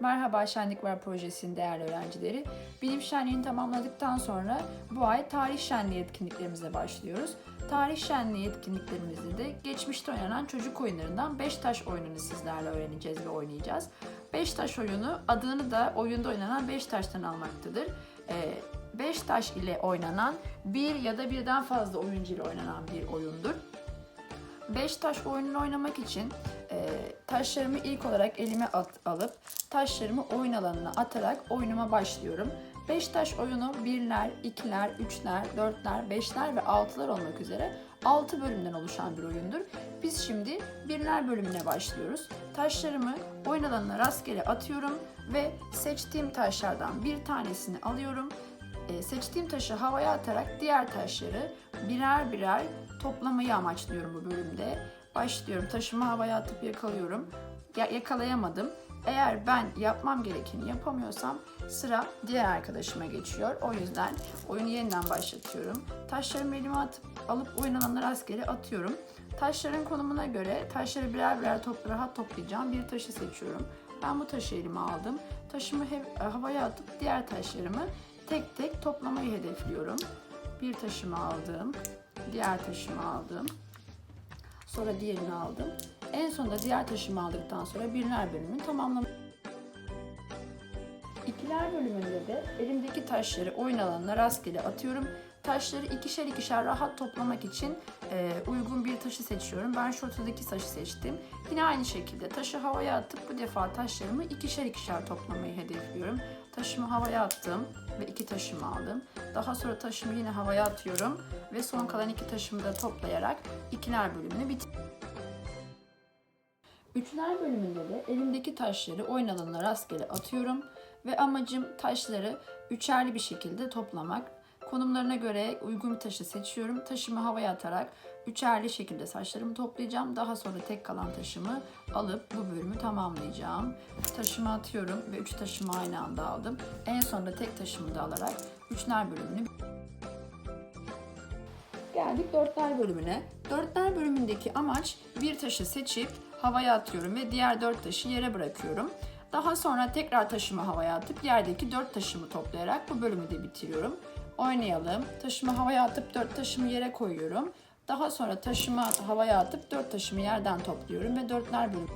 Merhaba Şenlik Var Projesi'nin değerli öğrencileri. Bilim şenliğini tamamladıktan sonra bu ay tarih şenliği etkinliklerimize başlıyoruz. Tarih şenliği etkinliklerimizde de geçmişte oynanan çocuk oyunlarından 5 taş oyununu sizlerle öğreneceğiz ve oynayacağız. 5 taş oyunu adını da oyunda oynanan 5 taştan almaktadır. 5 taş ile oynanan bir ya da birden fazla oyuncu ile oynanan bir oyundur. 5 taş oyununu oynamak için e, taşlarımı ilk olarak elime at- alıp taşlarımı oyun alanına atarak oyunuma başlıyorum. 5 taş oyunu birler, ikiler, üçler, dörtler, beşler ve altılar olmak üzere 6 bölümden oluşan bir oyundur. Biz şimdi birler bölümüne başlıyoruz. Taşlarımı oyun alanına rastgele atıyorum ve seçtiğim taşlardan bir tanesini alıyorum. E, seçtiğim taşı havaya atarak diğer taşları birer birer toplamayı amaçlıyorum bu bölümde. Başlıyorum. Taşımı havaya atıp yakalıyorum. Ya, yakalayamadım. Eğer ben yapmam gerekeni yapamıyorsam sıra diğer arkadaşıma geçiyor. O yüzden oyunu yeniden başlatıyorum. Taşlarımı elime atıp alıp alanına rastgele atıyorum. Taşların konumuna göre taşları birer birer top, rahat toplayacağım bir taşı seçiyorum. Ben bu taşı elime aldım. Taşımı hev- havaya atıp diğer taşlarımı tek tek toplamayı hedefliyorum. Bir taşımı aldım. Diğer taşımı aldım. Sonra diğerini aldım. En sonunda diğer taşımı aldıktan sonra birler bölümünü tamamladım. İkiler bölümünde de elimdeki taşları oyun alanına rastgele atıyorum. Taşları ikişer ikişer rahat toplamak için e, uygun bir taşı seçiyorum. Ben şu taşı seçtim. Yine aynı şekilde taşı havaya atıp bu defa taşlarımı ikişer ikişer toplamayı hedefliyorum. Taşımı havaya attım ve iki taşımı aldım. Daha sonra taşımı yine havaya atıyorum ve son kalan iki taşımı da toplayarak ikiler bölümünü bitiriyorum. Üçler bölümünde de elimdeki taşları oyun alanına rastgele atıyorum ve amacım taşları üçerli bir şekilde toplamak. Konumlarına göre uygun bir taşı seçiyorum. Taşımı havaya atarak üçerli şekilde taşlarımı toplayacağım. Daha sonra tek kalan taşımı alıp bu bölümü tamamlayacağım. Taşımı atıyorum ve üç taşımı aynı anda aldım. En sonunda tek taşımı da alarak üçler bölümünü Geldik dörtler bölümüne. Dörtler bölümündeki amaç bir taşı seçip havaya atıyorum ve diğer dört taşı yere bırakıyorum. Daha sonra tekrar taşımı havaya atıp yerdeki dört taşımı toplayarak bu bölümü de bitiriyorum. Oynayalım. Taşımı havaya atıp dört taşımı yere koyuyorum. Daha sonra taşımı havaya atıp dört taşımı yerden topluyorum ve dörtler bölümü.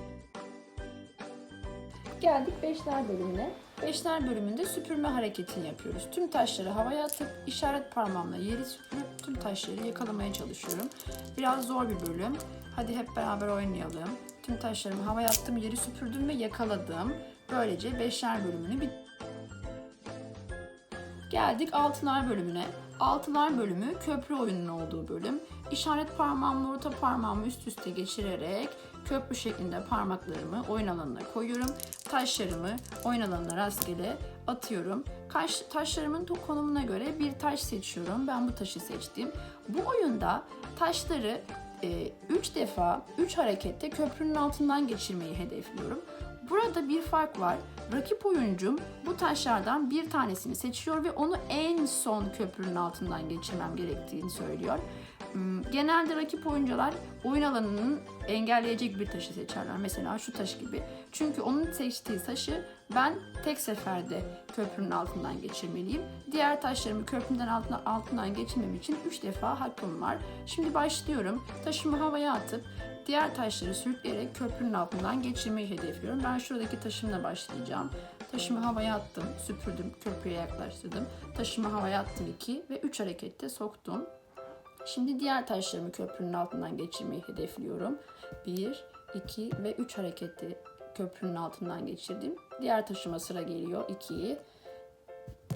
Geldik beşler bölümüne. Beşler bölümünde süpürme hareketini yapıyoruz. Tüm taşları havaya atıp işaret parmağımla yeri süpürüp tüm taşları yakalamaya çalışıyorum. Biraz zor bir bölüm. Hadi hep beraber oynayalım. Tüm taşlarımı havaya attım, yeri süpürdüm ve yakaladım. Böylece beşler bölümünü bit Geldik altılar bölümüne. Altılar bölümü köprü oyununun olduğu bölüm. İşaret parmağımla orta parmağımı üst üste geçirerek köprü şeklinde parmaklarımı oyun alanına koyuyorum. Taşlarımı oyun alanına rastgele atıyorum. Kaş, taşlarımın konumuna göre bir taş seçiyorum. Ben bu taşı seçtim. Bu oyunda taşları 3 defa 3 harekette köprünün altından geçirmeyi hedefliyorum. Burada bir fark var. Rakip oyuncum bu taşlardan bir tanesini seçiyor ve onu en son köprünün altından geçirmem gerektiğini söylüyor. Hmm, Genelde rakip oyuncular oyun alanının engelleyecek bir taşı seçerler. Mesela şu taş gibi. Çünkü onun seçtiği taşı ben tek seferde köprünün altından geçirmeliyim. Diğer taşlarımı köprünün altına, altından geçirmem için 3 defa hakkım var. Şimdi başlıyorum. Taşımı havaya atıp diğer taşları sürükleyerek köprünün altından geçirmeyi hedefliyorum. Ben şuradaki taşımla başlayacağım. Taşımı havaya attım, süpürdüm, köprüye yaklaştırdım. Taşımı havaya attım 2 ve 3 harekette soktum. Şimdi diğer taşlarımı köprünün altından geçirmeyi hedefliyorum. 1, 2 ve 3 harekette köprünün altından geçirdim. Diğer taşıma sıra geliyor 2'yi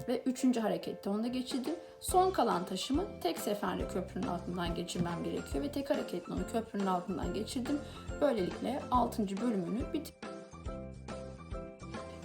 ve üçüncü harekette onu da geçirdim. Son kalan taşımı tek seferde köprünün altından geçirmem gerekiyor ve tek hareketle onu köprünün altından geçirdim. Böylelikle 6. bölümünü bitirdim.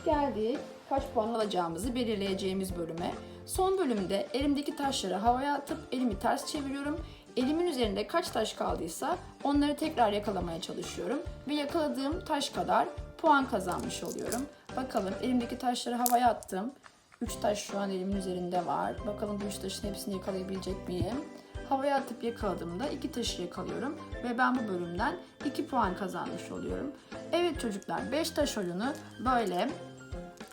Geldik kaç puan alacağımızı belirleyeceğimiz bölüme. Son bölümde elimdeki taşları havaya atıp elimi ters çeviriyorum. Elimin üzerinde kaç taş kaldıysa onları tekrar yakalamaya çalışıyorum. Ve yakaladığım taş kadar puan kazanmış oluyorum. Bakalım elimdeki taşları havaya attım. 3 taş şu an elimin üzerinde var. Bakalım bu 3 taşın hepsini yakalayabilecek miyim? Havaya atıp yakaladığımda iki taşı yakalıyorum ve ben bu bölümden 2 puan kazanmış oluyorum. Evet çocuklar 5 taş oyunu böyle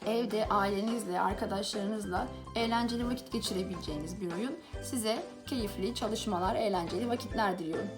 evde ailenizle, arkadaşlarınızla eğlenceli vakit geçirebileceğiniz bir oyun. Size keyifli çalışmalar, eğlenceli vakitler diliyorum.